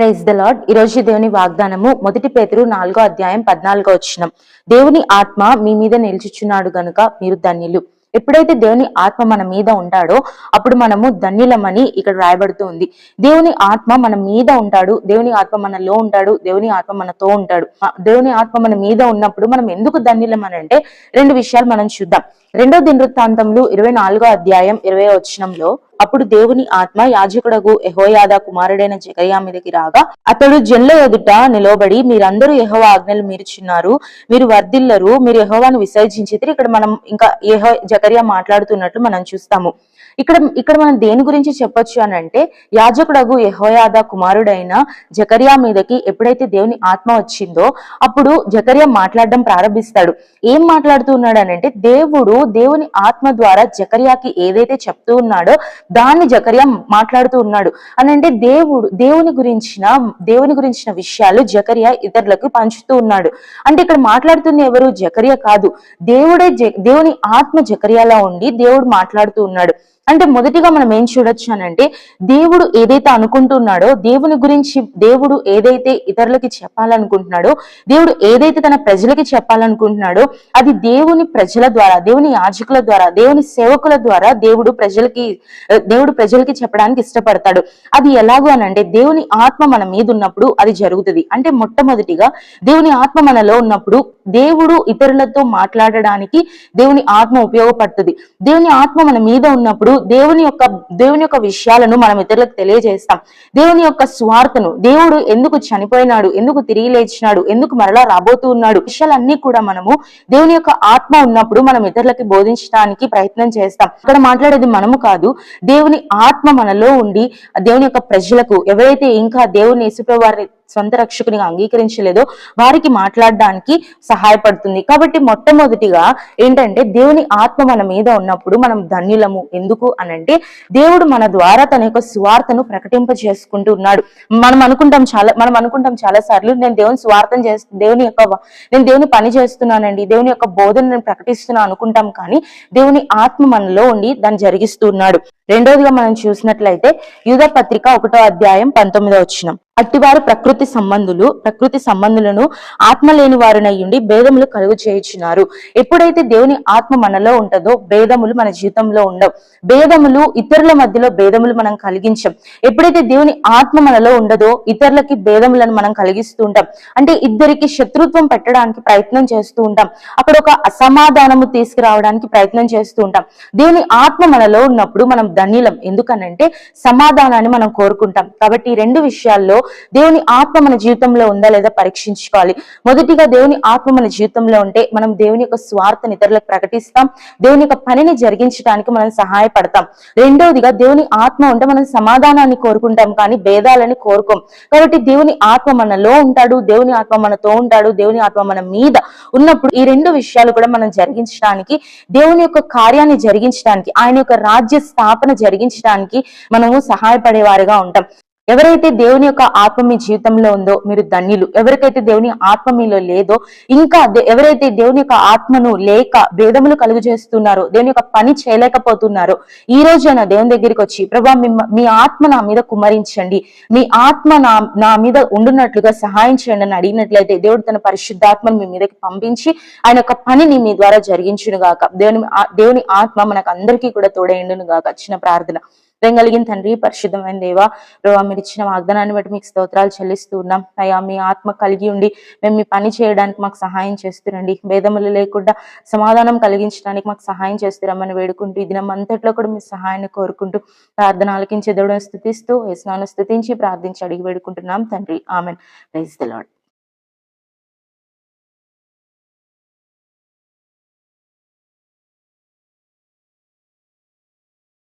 Praise the lord ఈరోజు దేవుని వాగ్దానము మొదటి పేతురు నాలుగో అధ్యాయం పద్నాలుగో వచ్చినం దేవుని ఆత్మ మీ మీద నిలిచిచున్నాడు గనుక మీరు ధన్యులు. ఎప్పుడైతే దేవుని ఆత్మ మన మీద ఉంటాడో అప్పుడు మనము ధన్యులమని ఇక్కడ రాయబడుతూ ఉంది. దేవుని ఆత్మ మన మీద ఉంటాడు దేవుని ఆత్మ మనలో ఉంటాడు దేవుని ఆత్మ మనతో ఉంటాడు. దేవుని ఆత్మ మన మీద ఉన్నప్పుడు మనం ఎందుకు ధన్యులం అని అంటే రెండు విషయాలు మనం చూద్దాం. రెండో దినవృత్తాంతంలో ఇరవై నాలుగో అధ్యాయం ఇరవై వచనంలో అప్పుడు దేవుని ఆత్మ యాజకుడగు యహోయాద కుమారుడైన జకరియా మీదకి రాగా అతడు జన్ల ఎదుట నిలబడి మీరందరూ యెహోవా ఆజ్ఞలు మీరుచున్నారు మీరు వర్ధిల్లరు మీరు యహోవాను విసర్జించితే ఇక్కడ మనం ఇంకా యహో జకర్య మాట్లాడుతున్నట్లు మనం చూస్తాము. ఇక్కడ ఇక్కడ మనం దేని గురించి చెప్పొచ్చు అని అంటే యాజకుడగు యహోయాద కుమారుడైన జకరియా మీదకి ఎప్పుడైతే దేవుని ఆత్మ వచ్చిందో అప్పుడు జకరియా మాట్లాడడం ప్రారంభిస్తాడు. ఏం మాట్లాడుతున్నాడు అని అంటే దేవుడు దేవుని ఆత్మ ద్వారా జకరియాకి ఏదైతే చెప్తూ ఉన్నాడో దాన్ని జకరియా మాట్లాడుతూ ఉన్నాడు. అని అంటే దేవుడు దేవుని గురించిన దేవుని గురించిన విషయాలు జకరియా ఇతరులకు పంచుతూ ఉన్నాడు. అంటే ఇక్కడ మాట్లాడుతున్న ఎవరు జకరియా కాదు. దేవుడే జ- దేవుని ఆత్మ జకరియాలో ఉండి దేవుడు మాట్లాడుతూ ఉన్నాడు. అంటే మొదటిగా మనం ఏం చూడొచ్చు అంటే దేవుడు ఏదైతే అనుకుంటున్నాడో దేవుని గురించి దేవుడు ఏదైతే ఇతరులకి చెప్పాలనుకుంటున్నాడో దేవుడు ఏదైతే తన ప్రజలకి చెప్పాలనుకుంటున్నాడో అది దేవుని ప్రజల ద్వారా దేవుని యాజకుల ద్వారా దేవుని సేవకుల ద్వారా దేవుడు ప్రజలకి దేవుడు ప్రజలకి చెప్పడానికి ఇష్టపడతాడు. అది ఎలాగో అనంటే దేవుని ఆత్మ మన మీద ఉన్నప్పుడు అది జరుగుతుంది. అంటే మొట్టమొదటిగా దేవుని ఆత్మ మనలో ఉన్నప్పుడు దేవుడు ఇతరులతో మాట్లాడడానికి దేవుని ఆత్మ ఉపయోగపడుతుంది. దేవుని ఆత్మ మన మీద ఉన్నప్పుడు దేవుని యొక్క దేవుని యొక్క విషయాలను మనం ఇతరులకు తెలియజేస్తాం. దేవుని యొక్క స్వార్థను దేవుడు ఎందుకు చనిపోయినాడు ఎందుకు తిరిగి లేచినాడు ఎందుకు మరలా రాబోతూ ఉన్నాడు విషయాలన్నీ కూడా మనము దేవుని యొక్క ఆత్మ ఉన్నప్పుడు మనం ఇతరులకి బోధించడానికి ప్రయత్నం చేస్తాం. ఇక్కడ మాట్లాడేది మనము కాదు దేవుని ఆత్మ మనలో ఉండి దేవుని యొక్క ప్రజలకు ఎవరైతే ఇంకా దేవుని యేసుప్రభు వారిని సొంత రక్షకునిగా అంగీకరించలేదో వారికి మాట్లాడడానికి సహాయపడుతుంది. కాబట్టి మొట్టమొదటిగా ఏంటంటే దేవుని ఆత్మ మన మీద ఉన్నప్పుడు మనం ధన్యులము. ఎందుకు అనంటే దేవుడు మన ద్వారా తన యొక్క స్వార్థను ప్రకటింప చేసుకుంటూ ఉన్నాడు. మనం అనుకుంటాం చాలా మనం అనుకుంటాం చాలా సార్లు నేను దేవుని స్వార్థం చేస్తు దేవుని యొక్క నేను దేవుని పని చేస్తున్నానండి దేవుని యొక్క బోధన నేను ప్రకటిస్తున్నా అనుకుంటాం కానీ దేవుని ఆత్మ మనలో ఉండి దాన్ని జరిగిస్తున్నాడు రెండోదిగా మనం చూసినట్లయితే యుధ పత్రిక ఒకటో అధ్యాయం పంతొమ్మిదో వచ్చినం అట్టివారు ప్రకృతి సంబంధులు ప్రకృతి సంబంధులను ఆత్మ లేని వారినయ్యుండి భేదములు కలుగు చేయించినారు ఎప్పుడైతే దేవుని ఆత్మ మనలో ఉంటుందో భేదములు మన జీవితంలో ఉండవు. భేదములు ఇతరుల మధ్యలో భేదములు మనం కలిగించం. ఎప్పుడైతే దేవుని ఆత్మ మనలో ఉండదో ఇతరులకి భేదములను మనం కలిగిస్తూ ఉంటాం. అంటే ఇద్దరికి శత్రుత్వం పెట్టడానికి ప్రయత్నం చేస్తూ ఉంటాం. అక్కడ ఒక అసమాధానము తీసుకురావడానికి ప్రయత్నం చేస్తూ ఉంటాం. దేవుని ఆత్మ మనలో ఉన్నప్పుడు మనం ధన్యులం. ఎందుకనంటే సమాధానాన్ని మనం కోరుకుంటాం. కాబట్టి ఈ రెండు విషయాల్లో దేవుని ఆత్మ మన జీవితంలో ఉందా లేదా పరీక్షించుకోవాలి. మొదటిగా దేవుని ఆత్మ మన జీవితంలో ఉంటే మనం దేవుని యొక్క స్వార్థని ఇతరులకు ప్రకటిస్తాం. దేవుని యొక్క పనిని జరిగించడానికి మనం సహాయపడతాం. రెండవదిగా దేవుని ఆత్మ ఉంటే మనం సమాధానాన్ని కోరుకుంటాం కానీ భేదాలని కోరుకోం. కాబట్టి దేవుని ఆత్మ మనలో ఉంటాడు దేవుని ఆత్మ మనతో ఉంటాడు దేవుని ఆత్మ మన మీద ఉన్నప్పుడు ఈ రెండు విషయాలు కూడా మనం జరిగించడానికి దేవుని యొక్క కార్యాన్ని జరిగించడానికి ఆయన యొక్క రాజ్య స్థాపన జరిగించడానికి మనము సహాయపడే వారిగా ఉంటాం. ఎవరైతే దేవుని యొక్క ఆత్మ మీ జీవితంలో ఉందో మీరు ధన్యులు. ఎవరికైతే దేవుని ఆత్మ మీలో లేదో ఇంకా ఎవరైతే దేవుని యొక్క ఆత్మను లేక భేదములు కలుగు చేస్తున్నారో దేవుని యొక్క పని చేయలేకపోతున్నారో ఈ రోజైనా దేవుని దగ్గరికి వచ్చి ప్రభా మీ ఆత్మ నా మీద కుమరించండి. మీ ఆత్మ నా నా మీద ఉండున్నట్లుగా సహాయం చేయండి అని అడిగినట్లయితే దేవుడు తన పరిశుద్ధాత్మను మీ మీదకి పంపించి ఆయన యొక్క పనిని మీ ద్వారా జరిగించును గాక దేవుని దేవుని ఆత్మ మనకు అందరికీ కూడా తోడైండును గాక చిన్న ప్రార్థన. దయం కలిగిన తండ్రి పరిశుద్ధమైన దేవా ప్రభావ మీరు ఇచ్చిన వాగ్దానాన్ని బట్టి మీకు స్తోత్రాలు చెల్లిస్తూ ఉన్నాం అయ్యా మీ ఆత్మ కలిగి ఉండి మేము మీ పని చేయడానికి మాకు సహాయం చేస్తురండి. భేదములు లేకుండా సమాధానం కలిగించడానికి మాకు సహాయం చేస్తురమ్మని వేడుకుంటూ ఇది దినం అంతట్లో కూడా మీ సహాయాన్ని కోరుకుంటూ ప్రార్థన ఆలకించే దేవుడిని స్థుతిస్తూ యశ్నాను స్థుతించి ప్రార్థించి అడిగి వేడుకుంటున్నాం. తండ్రి ఆమెన్. Praise the lord